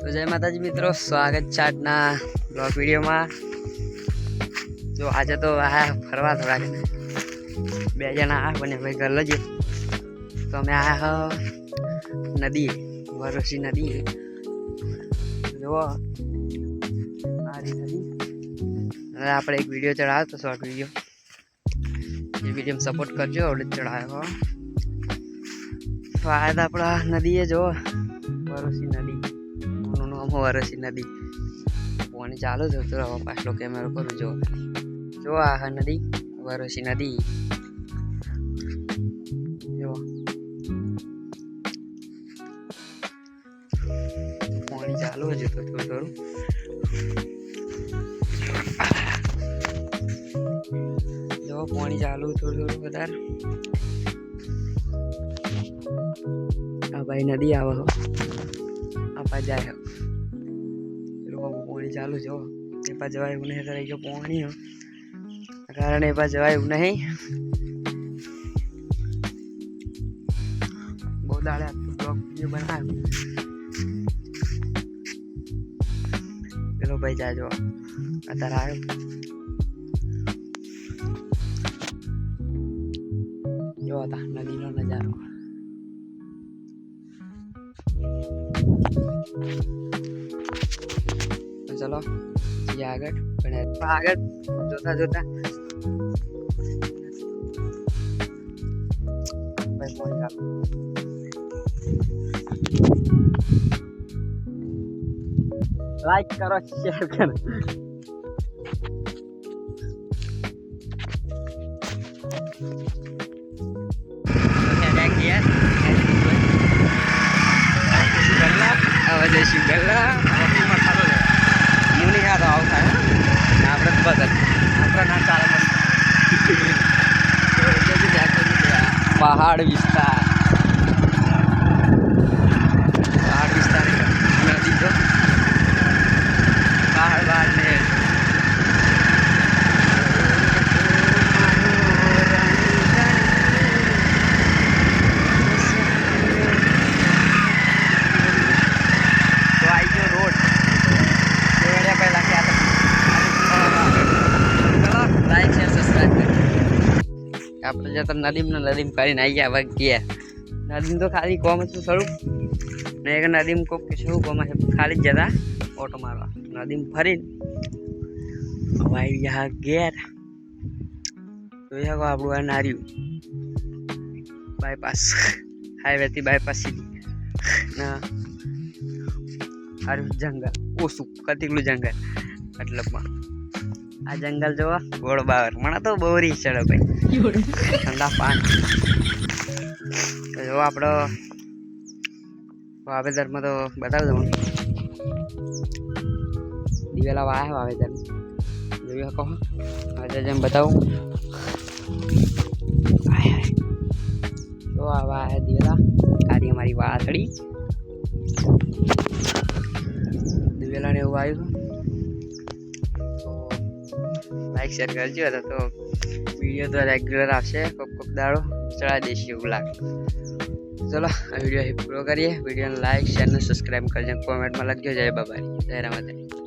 તો જય માતાજી મિત્રો, સ્વાગત છે આજના બ્લોગ વિડીયોમાં. જો આજે તો આ ફરવા થોડાક બે જણા આ બને ભાઈ ઘર લઈએ તો અમે આ નદી, વરોસી નદી. જુઓ, આ હવે આપણે એક વીડિયો ચડાવ્યો તો શોર્ટ વીડિયો. એ વીડિયો સપોર્ટ કરજો આવડે જ ચડાવ્યો તો આ આપણા નદીએ જો વરોસી નદી. નામ વરસી નદી. ફોન ચાલુ છે તો હવે પાછલો કેમેરો કરું જો જો આ નદી વરસી નદી. જો પાણી ચાલુ જ હતું થોડું થોડું. જો પાણી ચાલુ થોડું થોડું વધારે. આ ભાઈ નદી આવો આ આપા જાય પાણી ચાલુ જો એ પા જવાય એવું નહીં તરીકે પાણી કારણે એ પા જવાય એવું નહીં. બહુ દાડે બ્લોગ પેલો ભાઈ જાય જો અત્યારે આવ્યો. જો હતા નદીનો નજારો. તો ચલો જઈએ આગળ પણ આગળ જોતા જોતા ભાઈ ફોન ચાલુ લાઈક કરો શેર કરો હવે જઈશું ગલ્લા હું નહીં ખાતો આવું થાય આપણે તો બદલ આપણે ના ચાલે પહાડ વિસ્તાર પહાડ વિસ્તાર નદી તો પહાડ બહાડ ને તો આવી ગયો રોડ એરિયા પહેલા કે ચલો લાઈક શેર સબસ્ક્રાઈબ કરજો આપણે જતા નદીમ ને નદીમ કરીને આવી ગયા ગયા. નદીમ તો ખાલી કોમ હતું થોડું ને એક નદીમ કોક શું કોમ છે ખાલી જ જતા ઓટો મારવા. નદીમ ફરીને હવે આવી ગયા ઘેર. જોઈ શકો આપણું આ નાર્યું. બાયપાસ હાઈવેથી બાયપાસ સીધી. ના હારું જંગલ. ઓછું કતિકલું જંગલ. મતલબમાં આ જંગલ જોવા. ગોળ બાવર. મને તો બહુ રીસ ચડે ભાઈ ઠંડા તો જો આપણો વાવેતરમાં તો બતાવી દઉં દિવેલા વાયા વાવેતર. જોઈ શકો આજે જેમ બતાવું. તો આ વાયા દિવેલા. કાઢી અમારી વાસળી. દિવેલા દિવેલાને એવું આવ્યું લાઈક શેર કરજો. તો તો વીડિયો તો રેગ્યુલર આવશે. કોક કોક દાડો ચડાવી દઈશું એવું ચલો, આ વીડિયો અહીં પૂરો કરીએ. વિડીયોને લાઈક શેર અને સબસ્ક્રાઈબ કરજો. કોમેન્ટમાં લખજો. જય બાબાની જય રામાદેવી